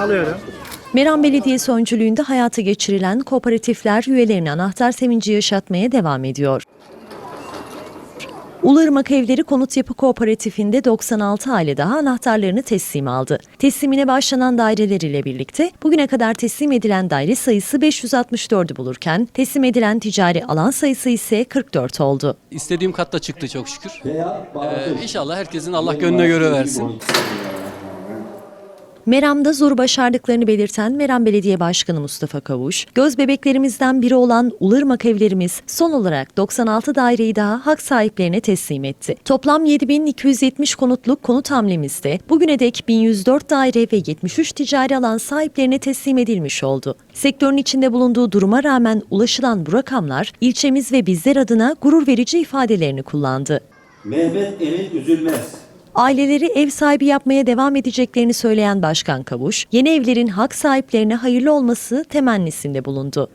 Alıyorum. Meram Belediyesi öncülüğünde hayata geçirilen kooperatifler üyelerine anahtar sevinci yaşatmaya devam ediyor. Ulırmak Evleri Konut Yapı Kooperatifinde 96 aile daha anahtarlarını teslim aldı. Teslimine başlanan daireler ile birlikte bugüne kadar teslim edilen daire sayısı 564'ü bulurken teslim edilen ticari alan sayısı ise 44 oldu. İstediğim katta çıktı çok şükür. Ee, inşallah herkesin Allah gönlüne göre versin. Meram'da zoru başardıklarını belirten Meram Belediye Başkanı Mustafa Kavuş, göz bebeklerimizden biri olan Ulırmak evlerimiz son olarak 96 daireyi daha hak sahiplerine teslim etti. Toplam 7270 konutluk konut hamlemizde bugüne dek 1104 daire ve 73 ticari alan sahiplerine teslim edilmiş oldu. Sektörün içinde bulunduğu duruma rağmen ulaşılan bu rakamlar ilçemiz ve bizler adına gurur verici ifadelerini kullandı. Mehmet Emin Üzülmez. Aileleri ev sahibi yapmaya devam edeceklerini söyleyen Başkan Kavuş, yeni evlerin hak sahiplerine hayırlı olması temennisinde bulundu.